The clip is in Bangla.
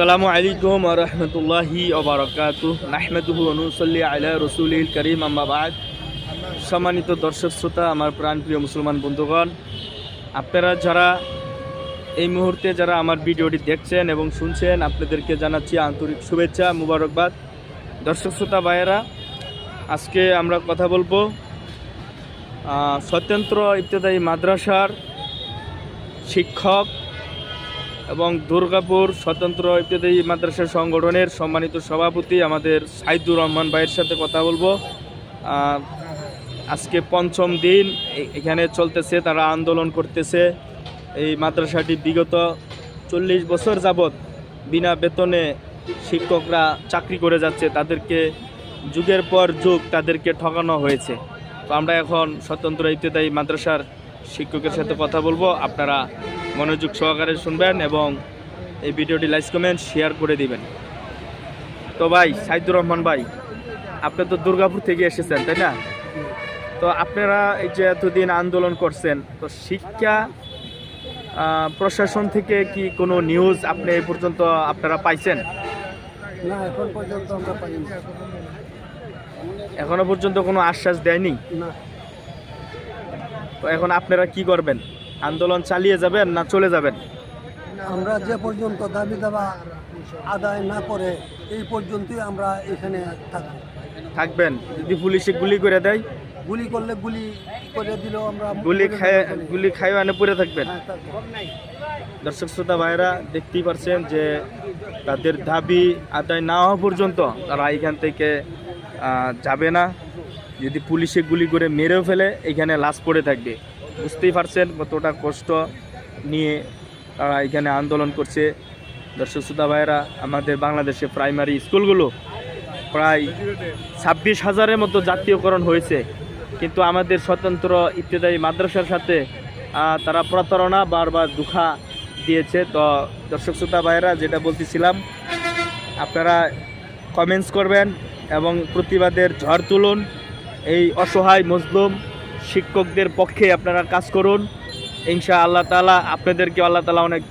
আসসালামু আলাইকুম রহমতুল্লাহি ওবরাকাতু নাহমেদুহু অনুসল্লি আলা রসুলিল করিম আম্মাবাদ সম্মানিত দর্শক শ্রোতা, আমার প্রাণপ্রিয় মুসলমান বন্ধুগণ, আপনারা যারা এই মুহূর্তে যারা আমার ভিডিওটি দেখছেন এবং শুনছেন, আপনাদেরকে জানাচ্ছি আন্তরিক শুভেচ্ছা, মুবারকবাদ। দর্শক শ্রোতা, ভাইয়েরা, আজকে আমরা কথা বলব স্বতন্ত্র ইবতদায়ী মাদ্রাসার শিক্ষক এবং দুর্গাপুর স্বতন্ত্র ইত্যাদি মাদ্রাসা সংগঠনের সম্মানিত সভাপতি আমাদের সাইদুর রহমান ভাইয়ের সাথে কথা বলব। আজকে পঞ্চম দিন এখানে চলতেছে, তারা আন্দোলন করতেছে। এই মাদ্রাসাটি বিগত চল্লিশ বছর যাবৎ বিনা বেতনে শিক্ষকরা চাকরি করে যাচ্ছে, তাদেরকে যুগের পর যুগ তাদেরকে ঠকানো হয়েছে। তো আমরা এখন স্বতন্ত্র ইত্যাদি মাদ্রাসার শিক্ষকের সাথে কথা বলব। আপনারা মনোযোগ সহকারে শুনবেন এবং এই ভিডিওটি লাইক কমেন্ট শেয়ার করে দিবেন। তো ভাই সাইদুর রহমান ভাই আপনি তো দুর্গাপুর থেকে এসেছেন তাই না? তো আপনারা এই যে এতদিন আন্দোলন করছেন তো শিক্ষা প্রশাসন থেকে কি কোনো নিউজ আপনি এই পর্যন্ত আপনারা পাইছেন? না এখন পর্যন্ত আমরা পাইনি। এখনও পর্যন্ত কোনো আশ্বাস দেয়নি? না। তো এখন আপনারা কি করবেন? আন্দোলন চালিয়ে যাবেন না চলে যাবেন? আমরা যে পর্যন্ত দাবি দাবা আদায় না করে এই পর্যন্তই আমরা এখানে থাকব থাকবেন? যদি পুলিশে গুলি করে দেয়? গুলি করলে গুলি করে দিলেও আমরা গুলি খায় গুলি খায় আনে পড়ে থাকবেন? হ্যাঁ। দর্শক শ্রোতা ভাইরা দেখতেই পারছেন যে তাদের দাবি আদায় না হওয়া পর্যন্ত তারা এখান থেকে যাবে না। যদি পুলিশে গুলি করে মেরেও ফেলে, এখানে লাশ পড়ে থাকবে। বুঝতেই পারছেন কতটা কষ্ট নিয়ে তারা এখানে আন্দোলন করছে। দর্শক শ্রোতা ভাইরা আমাদের বাংলাদেশে প্রাইমারি স্কুলগুলো প্রায় ছাব্বিশ হাজারের মতো জাতীয়করণ হয়েছে। কিন্তু আমাদের স্বতন্ত্র ইত্যাদি মাদ্রাসার সাথে তারা প্রতারণা বারবার দুঃখা দিয়েছে। তো দর্শক শ্রোতা ভাইরা যেটা বলতেছিলাম, আপনারা কমেন্টস করবেন এবং প্রতিবাদের ঝড় তুলুন। এই অসহায় মজলুম শিক্ষকদের পক্ষে আপনারা কাজ করুন। ইনশা আল্লাহ তালা আপনাদেরকে আল্লাহ তালা অনেক